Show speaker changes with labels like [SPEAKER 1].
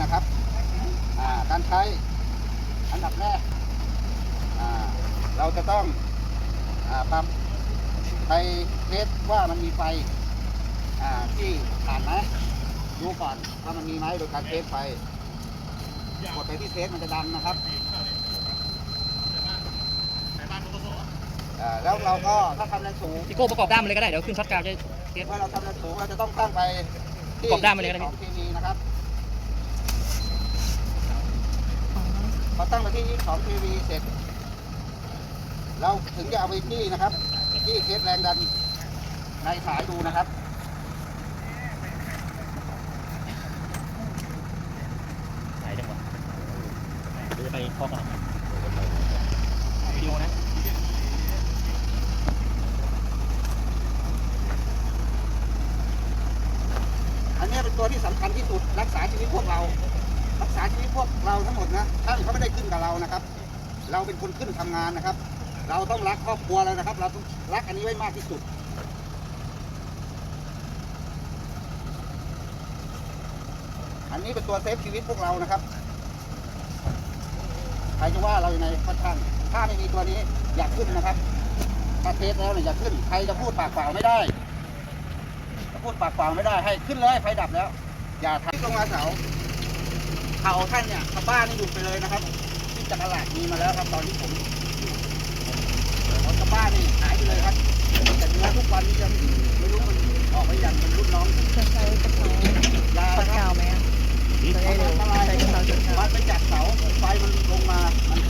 [SPEAKER 1] นะครับอ่าการใช้อันดับแรกอ่าเราจะต้องอ่าปรับไปเทสว่ามันมีไฟอ่าที่ผ่านไหมดูก่อนว่ามันมีไหมโดยการเทสไฟกดไปที่เทสมันจะดังนะครับอ่าแล้วเราก็ถ้าทำแรงสูงพ
[SPEAKER 2] ี่โก้ประกอบด้ามมันเลยก็ได้เดี๋ยวขึ้นช็อตกลางจะเทส
[SPEAKER 1] เมื่อเราทำแรงสูงเราจะต้องตั้งไปที่กดด้ามไปเลยก็ได้ของทีวีนะครับ พอตั้งไปที่ของทีวีเสร็จ เราถึงจะเอาไปที่นะครับที่เทสแรงดันในสายดูนะครับไห
[SPEAKER 3] นจังหวะเดี๋ยวจะไปพอกันวิดีโอนะ
[SPEAKER 1] อันนี้เป็นตัวที่สำคัญที่สุดรักษาชีวิตพวกเรา รักษาชีวิตพวกเราทั้งหมดนะท่านเขาไม่ได้ขึ้นกับเรานะครับ เราเป็นคนขึ้นทำงานนะครับ เราต้องรักครอบครัวเรานะครับ เราต้องรักอันนี้ไว้มากที่สุดอันนี้เป็นตัวเซฟชีวิตพวกเรานะครับ ใครจะว่าเรายังไงค่อนข้าง ถ้าไม่มีตัวนี้อยากขึ้นนะครับ ถ้าเทสแล้วเนี่ยอยากขึ้น ใครจะพูดปากเปล่าไม่ได้จะพูดปากเปล่าไม่ได้ ให้ขึ้นเลยไฟดับแล้ว อย่าทำลงมาเสา เขาท่านเนี่ยชาบ้านอยู่ไปเลยนะครับ ที่จักรลาดมีมาแล้วครับ ตอนที่ผมของชาวบ้านนี่หายไปเลยครับแต่เนื้อทุกวันนี้ยังไม่รู้มันออกไปยังเป็นรุ่นน้อง
[SPEAKER 4] จะใช้กระเป๋า
[SPEAKER 1] ใช้รับก
[SPEAKER 4] าวไหมจะได้เร็วใช้กระเป๋าจุดมั
[SPEAKER 1] นไปจากเสาไฟมันลงมามัน